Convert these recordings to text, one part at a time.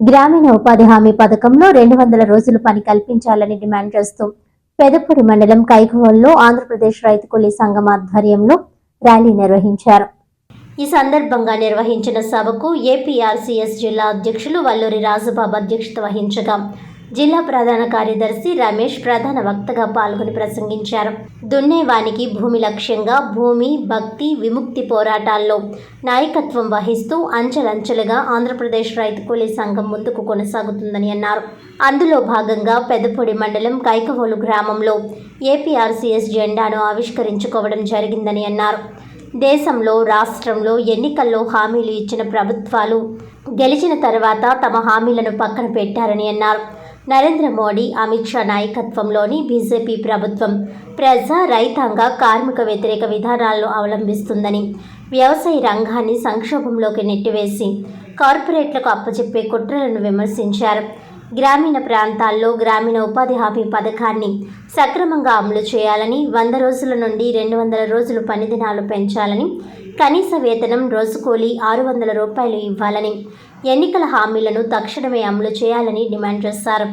గ్రామీణ ఉపాధి హామీ పథకంలో రెండు వందల రోజులు పని కల్పించాలని డిమాండ్ చేస్తూ పెదపూడి మండలం కైకువల్లో ఆంధ్రప్రదేశ్ రైతు కూలీ సంఘం ఆధ్వర్యంలో ర్యాలీ నిర్వహించారు. ఈ సందర్భంగా నిర్వహించిన సభకు ఏపీఆర్సీఎస్ జిల్లా అధ్యక్షులు వల్లూరి రాజుబాబు అధ్యక్షత వహించగా జిల్లా ప్రధాన కార్యదర్శి రమేష్ ప్రధాన వక్తగా పాల్గొని ప్రసంగించారు. దున్నేవానికి భూమి లక్ష్యంగా భూమి భక్తి విముక్తి పోరాటాల్లో నాయకత్వం వహిస్తూ అంచెలంచెలుగా ఆంధ్రప్రదేశ్ రైతు కూలీ సంఘం ముందుకు కొనసాగుతుందని అన్నారు. అందులో భాగంగా పెదపొడి మండలం కైకవోలు గ్రామంలో ఏపీఆర్సీఎస్ జెండాను ఆవిష్కరించుకోవడం జరిగిందని అన్నారు. దేశంలో రాష్ట్రంలో ఎన్నికల్లో హామీలు ఇచ్చిన ప్రభుత్వాలు గెలిచిన తర్వాత తమ హామీలను పక్కన పెట్టారని అన్నారు. నరేంద్ర మోడీ అమిత్ షా నాయకత్వంలోని బీజేపీ ప్రభుత్వం ప్రజా రైతాంగ కార్మిక వ్యతిరేక విధానాలను అవలంబిస్తుందని వ్యవసాయ రంగాన్ని సంక్షోభంలోకి నెట్టివేసి కార్పొరేట్లకు అప్పచెప్పే కుట్రలను విమర్శించారు. గ్రామీణ ప్రాంతాల్లో గ్రామీణ ఉపాధి హామీ పథకాన్ని సక్రమంగా అమలు చేయాలని వంద రోజుల నుండి రెండు వందల రోజులు పని దినాలు పెంచాలని కనీస వేతనం రోజుకూలి ఆరు వందల రూపాయలు ఇవ్వాలని ఎన్నికల హామీలను తక్షణమే అమలు చేయాలని డిమాండ్ చేశారు.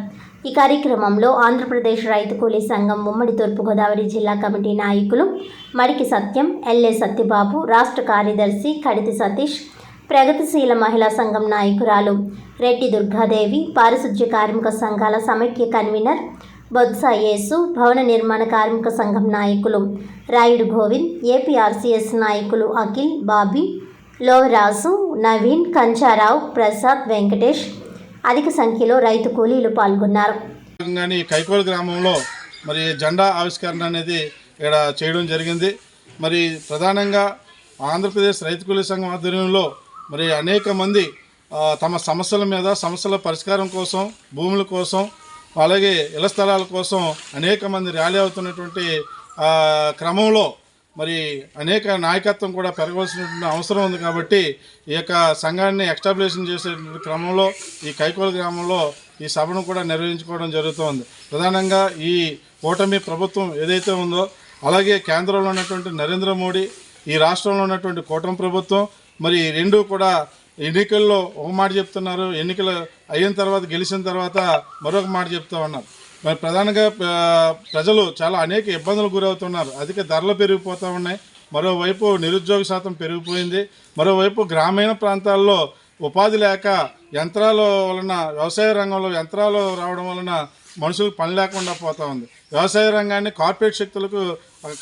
ఈ కార్యక్రమంలో ఆంధ్రప్రదేశ్ రైతు కూలీ సంఘం ఉమ్మడి తూర్పుగోదావరి జిల్లా కమిటీ నాయకులు మడికి సత్యం ఎల్ఏ సత్యబాబు రాష్ట్ర కార్యదర్శి కడితి సతీష్ ప్రగతిశీల మహిళా సంఘం నాయకురాలు రెడ్డి దుర్గాదేవి పారిశుధ్య కార్మిక సంఘాల సమైక్య కన్వీనర్ బొత్స యేసు భవన నిర్మాణ కార్మిక సంఘం నాయకులు రాయుడు గోవింద్ ఏపీఆర్సీఎస్ నాయకులు అఖిల్ బాబీ లోవరాజు నవీన్ కంచారావు ప్రసాద్ వెంకటేష్ అధిక సంఖ్యలో రైతు కూలీలు పాల్గొన్నారు. కానీ కైకోల్ గ్రామంలో మరి జెండా ఆవిష్కరణ అనేది ఇక్కడ చేయడం జరిగింది. మరి ప్రధానంగా ఆంధ్రప్రదేశ్ రైతు కూలీ సంఘం ఆధ్వర్యంలో మరి అనేక మంది తమ సమస్యల మీద సమస్యల పరిష్కారం కోసం భూముల కోసం అలాగే ఇళ్ళ స్థలాల కోసం అనేక మంది ర్యాలీ అవుతున్నటువంటి క్రమంలో మరి అనేక నాయకత్వం కూడా పెరగవలసినటువంటి అవసరం ఉంది కాబట్టి ఈ యొక్క సంఘాన్ని ఎస్టాబ్లిషన్ చేసే క్రమంలో ఈ కైకోల గ్రామంలో ఈ సభను కూడా నిర్వహించుకోవడం జరుగుతోంది. ప్రధానంగా ఈ కూటమి ప్రభుత్వం ఏదైతే ఉందో అలాగే కేంద్రంలో ఉన్నటువంటి నరేంద్ర మోడీ ఈ రాష్ట్రంలో ఉన్నటువంటి కూటమి ప్రభుత్వం మరి రెండు కూడా ఎన్నికల్లో ఒక మాట చెప్తున్నారు ఎన్నికలు అయిన తర్వాత గెలిచిన తర్వాత మరొక మాట చెప్తా ఉన్నారు. మరి ప్రధానంగా ప్రజలు చాలా అనేక ఇబ్బందులు గురవుతున్నారు. అధిక ధరలు పెరిగిపోతూ ఉన్నాయి. మరోవైపు నిరుద్యోగ శాతం పెరిగిపోయింది. మరోవైపు గ్రామీణ ప్రాంతాల్లో ఉపాధి లేక యంత్రాల వలన వ్యవసాయ రంగంలో యంత్రాలు రావడం వలన మనుషులకు పని లేకుండా పోతూ ఉంది. వ్యవసాయ రంగాన్ని కార్పొరేట్ శక్తులకు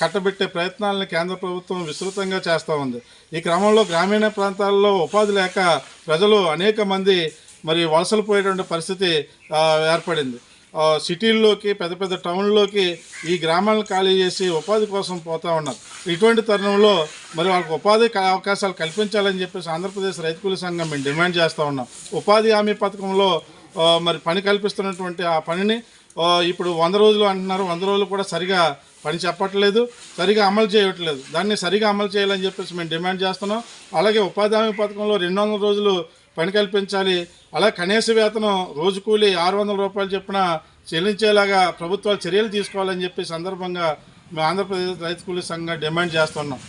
కట్టబెట్టే ప్రయత్నాలను కేంద్ర ప్రభుత్వం విస్తృతంగా చేస్తూ ఉంది. ఈ క్రమంలో గ్రామీణ ప్రాంతాల్లో ఉపాధి లేక ప్రజలు అనేక మంది మరి వలసలు పోయేటువంటి పరిస్థితి ఏర్పడింది. సిటీల్లోకి పెద్ద పెద్ద టౌన్లోకి ఈ గ్రామాలను ఖాళీ చేసి ఉపాధి కోసం పోతా ఉన్నారు. ఇటువంటి తరుణంలో మరి వాళ్ళకి ఉపాధి అవకాశాలు కల్పించాలని చెప్పేసి ఆంధ్రప్రదేశ్ రైతు కూలీ సంఘం మేము డిమాండ్ చేస్తూ ఉన్నాం. ఉపాధి హామీ పథకంలో మరి పని కల్పిస్తున్నటువంటి ఆ పనిని ఇప్పుడు వంద రోజులు అంటున్నారు. వంద రోజులు కూడా సరిగా పని చెప్పట్లేదు సరిగా అమలు చేయట్లేదు. దాన్ని సరిగా అమలు చేయాలని చెప్పేసి మేము డిమాండ్ చేస్తున్నాం. అలాగే ఉపాధి హామీ పథకంలో రెండు వందల రోజులు పని కల్పించాలి. అలా కనీస వేతనం రోజు కూలి ఆరు వందల రూపాయలు చొప్పున చెల్లించేలాగా ప్రభుత్వాలు చర్యలు తీసుకోవాలని చెప్పి సందర్భంగా మేము ఆంధ్రప్రదేశ్ రైతు కూలీ సంఘంగా డిమాండ్ చేస్తున్నాం.